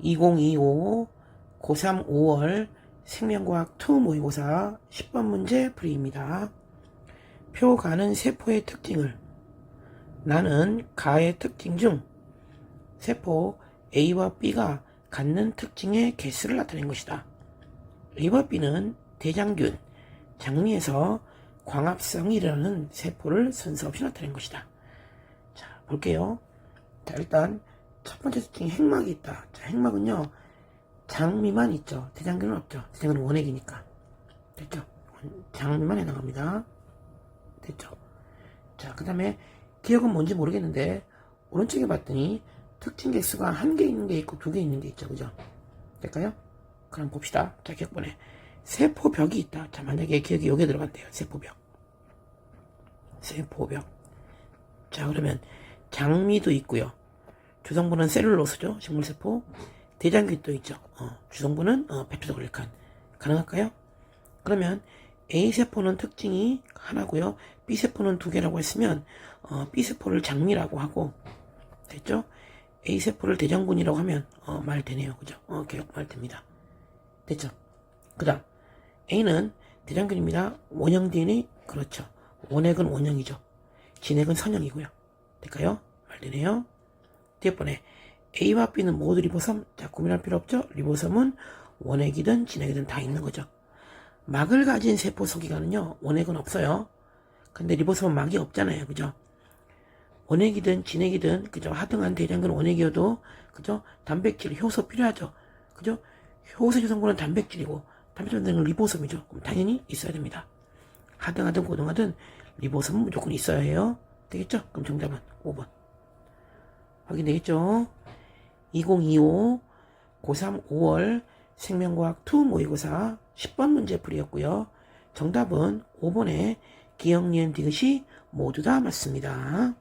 2025 고3 5월 생명과학 2 모의고사 10번 문제 풀이입니다. 표 가는 세포의 특징을 나는 가의 특징 중 세포 A와 B가 갖는 특징의 개수를 나타낸 것이다. A와 B는 대장균, 장미에서 광합성이라는 세포를 순서 없이 나타낸 것이다. 자, 볼게요. 자, 일단 첫 번째 특징이 핵막이 있다. 자, 핵막은요, 장미만 있죠. 대장균은 없죠. 대장균은 원액이니까. 됐죠? 장미만 해당합니다. 됐죠? 자, 그 다음에 기억은 뭔지 모르겠는데, 오른쪽에 봤더니 특징 개수가 한 개 있는 게 있고 두 개 있는 게 있죠. 그죠? 될까요? 그럼 봅시다. 자, 기억번에. 세포벽이 있다. 자, 만약에 기억이 여기에 들어간대요. 세포벽. 세포벽. 자, 그러면 장미도 있고요. 주성분은 셀룰로스죠. 식물세포. 대장균도 있죠. 어, 주성분은 어, 페프도글리칸. 가능할까요? 그러면 A세포는 특징이 하나고요. B세포는 두 개라고 했으면 어, B세포를 장미라고 하고 됐죠? A세포를 대장군이라고 하면 어, 말 되네요. 그죠? 어, 개혁 말 됩니다. 됐죠? 그 다음 A는 대장균입니다. 원형 DNA 그렇죠. 원액은 원형이죠. 진액은 선형이고요. 될까요? 말 되네요. 뒤에 번에 A와 B는 모두 리보섬. 자, 고민할 필요 없죠? 리보섬은 원액이든 진액이든 다 있는 거죠. 막을 가진 세포 소기관은요, 원액은 없어요. 근데 리보섬은 막이 없잖아요. 그죠? 원액이든 진액이든, 그죠? 하등한 대장균 원액이어도, 그죠? 단백질, 효소 필요하죠. 그죠? 효소 조성분은 단백질이고, 단백질 만드는 건 리보섬이죠. 그럼 당연히 있어야 됩니다. 하등하든 고등하든 리보섬은 무조건 있어야 해요. 되겠죠? 그럼 정답은 5번. 확인되겠죠? 2025 고3 5월 생명과학 2 모의고사 10번 문제 풀이였고요. 정답은 5번에 기억, 니은, 디귿이 모두 다 맞습니다.